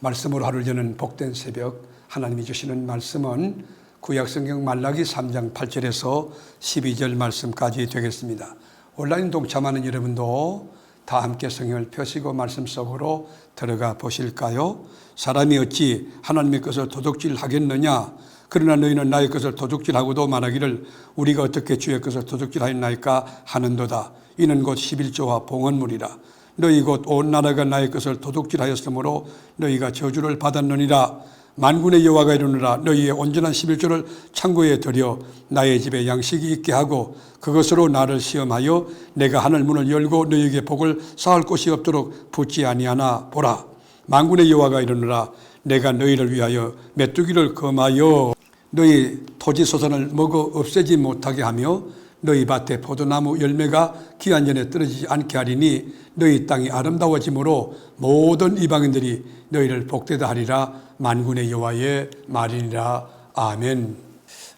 말씀으로 하루를 여는 복된 새벽 하나님이 주시는 말씀은 구약성경 말라기 3장 8절에서 12절 말씀까지 되겠습니다. 온라인 동참하는 여러분도 다 함께 성경을 펴시고 말씀 속으로 들어가 보실까요? 사람이 어찌 하나님의 것을 도둑질 하겠느냐? 그러나 너희는 나의 것을 도둑질하고도 말하기를 우리가 어떻게 주의 것을 도둑질하였나이까 하는도다. 이는 곧 11조와 봉헌물이라. 너희 곧 온 나라가 나의 것을 도둑질하였으므로 너희가 저주를 받았느니라. 만군의 여호와가 이르노라. 너희의 온전한 11조를 창고에 들여 나의 집에 양식이 있게 하고 그것으로 나를 시험하여 내가 하늘 문을 열고 너희에게 복을 쌓을 곳이 없도록 붙지 아니하나 보라. 만군의 여호와가 이르노라. 내가 너희를 위하여 메뚜기를 검하여 너희 토지 소산을 먹어 없애지 못하게 하며 너희 밭에 포도나무 열매가 기한 전에 떨어지지 않게 하리니 너희 땅이 아름다워짐으로 모든 이방인들이 너희를 복되다 하리라 만군의 여호와의 말이니라 아멘.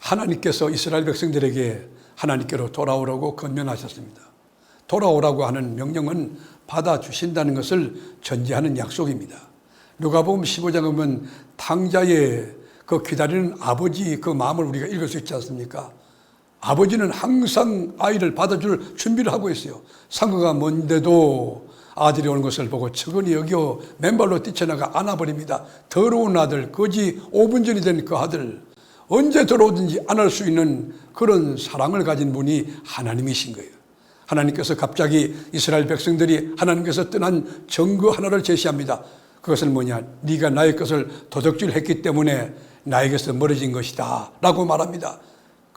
하나님께서 이스라엘 백성들에게 하나님께로 돌아오라고 건면하셨습니다. 돌아오라고 하는 명령은 받아 주신다는 것을 전제하는 약속입니다. 누가복음 15장 보면 탕자의 그 기다리는 아버지 그 마음을 우리가 읽을 수 있지 않습니까? 아버지는 항상 아이를 받아줄 준비를 하고 있어요. 상거가 먼데도 아들이 오는 것을 보고 측은히 여겨 맨발로 뛰쳐나가 안아버립니다. 더러운 아들, 거지 5분 전이 된 그 아들, 언제 들어오든지 안을 수 있는 그런 사랑을 가진 분이 하나님이신 거예요. 하나님께서 갑자기 이스라엘 백성들이 하나님께서 떠난 증거 하나를 제시합니다. 그것은 뭐냐? 네가 나의 것을 도둑질했기 때문에 나에게서 멀어진 것이다. 라고 말합니다.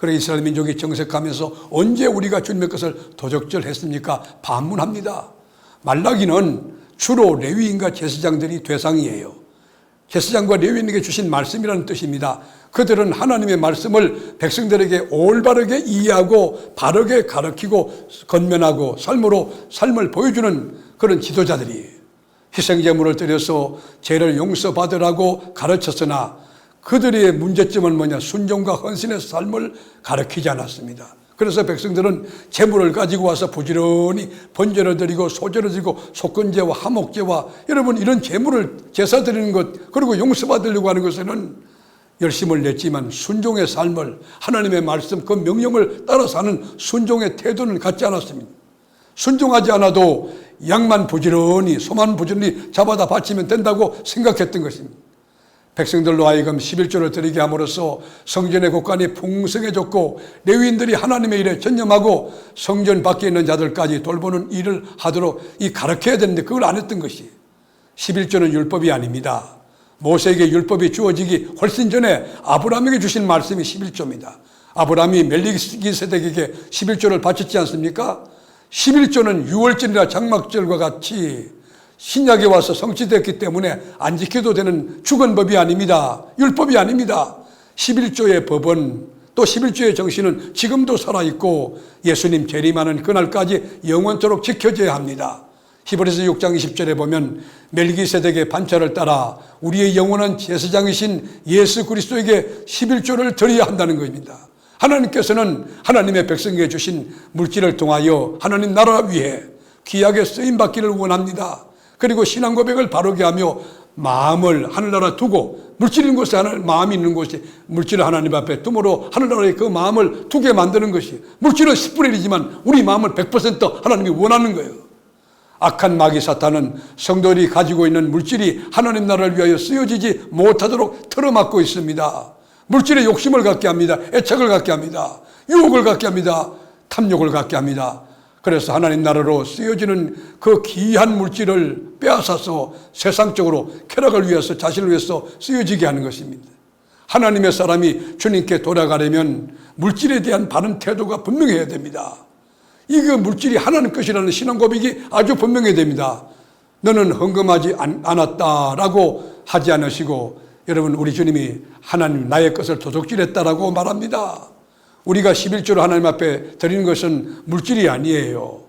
그래 이스라엘 민족이 정색하면서 언제 우리가 주님의 것을 도적질했습니까? 반문합니다. 말라기는 주로 레위인과 제사장들이 대상이에요. 제사장과 레위인에게 주신 말씀이라는 뜻입니다. 그들은 하나님의 말씀을 백성들에게 올바르게 이해하고 바르게 가르치고 건면하고 삶으로 삶을 보여주는 그런 지도자들이에요. 희생제물을 드려서 죄를 용서받으라고 가르쳤으나 그들의 문제점은 뭐냐? 순종과 헌신의 삶을 가르치지 않았습니다. 그래서 백성들은 재물을 가지고 와서 부지런히 번제를 드리고 소제를 드리고 속건제와 화목제와 여러분 이런 재물을 제사 드리는 것 그리고 용서받으려고 하는 것에는 열심을 냈지만 순종의 삶을 하나님의 말씀 그 명령을 따라 사는 순종의 태도는 갖지 않았습니다. 순종하지 않아도 양만 부지런히 소만 부지런히 잡아다 바치면 된다고 생각했던 것입니다. 백성들로 하여금 11조를 드리게 함으로써 성전의 곳간이 풍성해졌고 레위인들이 하나님의 일에 전념하고 성전 밖에 있는 자들까지 돌보는 일을 하도록 이 가르쳐야 되는데 그걸 안 했던 것이 11조는 율법이 아닙니다. 모세에게 율법이 주어지기 훨씬 전에 아브라함에게 주신 말씀이 11조입니다. 아브라함이 멜리기세덱에게 11조를 바쳤지 않습니까? 11조는 6월절이나 장막절과 같이 신약에 와서 성취됐기 때문에 안 지켜도 되는 주건법이 아닙니다. 율법이 아닙니다. 11조의 법은 또 11조의 정신은 지금도 살아있고 예수님 재림하는 그날까지 영원토록 지켜져야 합니다. 히브리서 6장 20절에 보면 멜기세덱의 반차를 따라 우리의 영원한 제사장이신 예수 그리스도에게 11조를 드려야 한다는 것입니다. 하나님께서는 하나님의 백성에게 주신 물질을 통하여 하나님 나라 위해 귀하게 쓰임 받기를 원합니다. 그리고 신앙 고백을 바르게 하며 마음을 하늘나라 두고 물질 있는 곳에 하늘 마음이 있는 곳이 물질을 하나님 앞에 둠으로 하늘나라에 그 마음을 두게 만드는 것이 물질은 10분의 1이지만 우리 마음을 100% 하나님이 원하는 거예요. 악한 마귀 사탄은 성도들이 가지고 있는 물질이 하나님 나라를 위하여 쓰여지지 못하도록 틀어막고 있습니다. 물질에 욕심을 갖게 합니다. 애착을 갖게 합니다. 유혹을 갖게 합니다. 탐욕을 갖게 합니다. 그래서 하나님 나라로 쓰여지는 그 귀한 물질을 빼앗아서 세상적으로 쾌락을 위해서 자신을 위해서 쓰여지게 하는 것입니다. 하나님의 사람이 주님께 돌아가려면 물질에 대한 바른 태도가 분명해야 됩니다. 이거 물질이 하나님 것이라는 신앙 고백이 아주 분명해야 됩니다. 너는 헌금하지 않았다라고 하지 않으시고 여러분 우리 주님이 하나님 나의 것을 도둑질했다라고 말합니다. 우리가 11조를 하나님 앞에 드리는 것은 물질이 아니에요.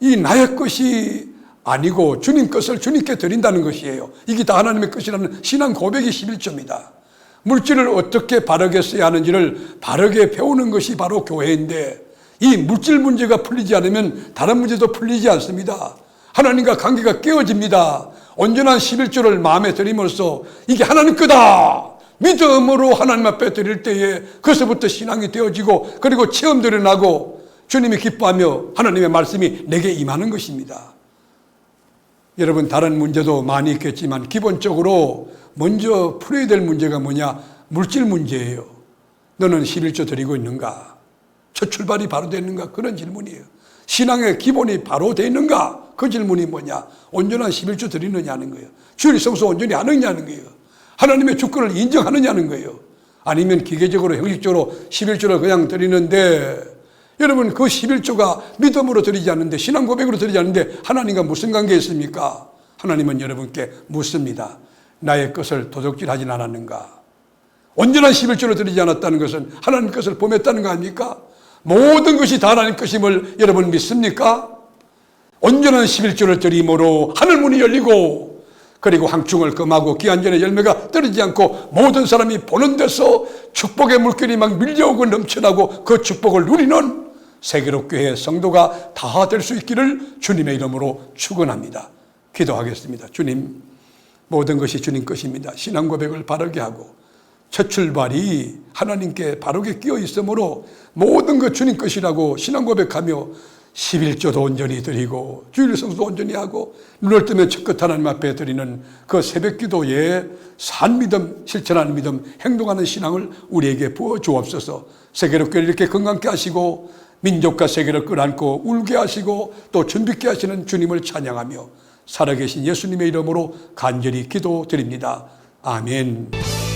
이 나의 것이 아니고 주님 것을 주님께 드린다는 것이에요. 이게 다 하나님의 것이라는 신앙 고백이 11조입니다. 물질을 어떻게 바르게 써야 하는지를 바르게 배우는 것이 바로 교회인데 이 물질 문제가 풀리지 않으면 다른 문제도 풀리지 않습니다. 하나님과 관계가 깨어집니다. 온전한 11조를 마음에 들임으로써 이게 하나님 거다. 믿음으로 하나님 앞에 드릴 때에 그것부터 신앙이 되어지고 그리고 체험들이 나고 주님이 기뻐하며 하나님의 말씀이 내게 임하는 것입니다. 여러분 다른 문제도 많이 있겠지만 기본적으로 먼저 풀어야 될 문제가 뭐냐? 물질 문제예요. 너는 11조 드리고 있는가? 첫 출발이 바로 되는가? 그런 질문이에요. 신앙의 기본이 바로 되어 있는가? 그 질문이 뭐냐? 온전한 11조 드리느냐는 거예요. 주일 성수 온전히 하느냐는 거예요. 하나님의 주권을 인정하느냐는 거예요. 아니면 기계적으로 형식적으로 11조를 그냥 드리는데 여러분 그 11조가 믿음으로 드리지 않는데 신앙 고백으로 드리지 않는데 하나님과 무슨 관계 있습니까? 하나님은 여러분께 묻습니다. 나의 것을 도둑질하진 않았는가? 온전한 11조를 드리지 않았다는 것은 하나님 것을 범했다는 거 아닙니까? 모든 것이 다 하나님 것임을 여러분 믿습니까? 온전한 11조를 드림으로 하늘 문이 열리고 그리고 황충을 금하고 기한전의 열매가 떨어지지 않고 모든 사람이 보는 데서 축복의 물결이 막 밀려오고 넘쳐나고 그 축복을 누리는 세계로 교회 성도가 다 될 수 있기를 주님의 이름으로 축원합니다. 기도하겠습니다. 주님 모든 것이 주님 것입니다. 신앙 고백을 바르게 하고 첫 출발이 하나님께 바르게 끼어 있으므로 모든 것 주님 것이라고 신앙 고백하며 11조도 온전히 드리고 주일 성수도 온전히 하고 눈을 뜨면 첫끝 하나님 앞에 드리는 그 새벽 기도에 산 믿음, 실천하는 믿음, 행동하는 신앙을 우리에게 부어 주옵소서 교회 이렇게 건강케 하시고 민족과 세계를 끌안고 울게 하시고 또 준비케 하시는 주님을 찬양하며 살아계신 예수님의 이름으로 간절히 기도드립니다. 아멘.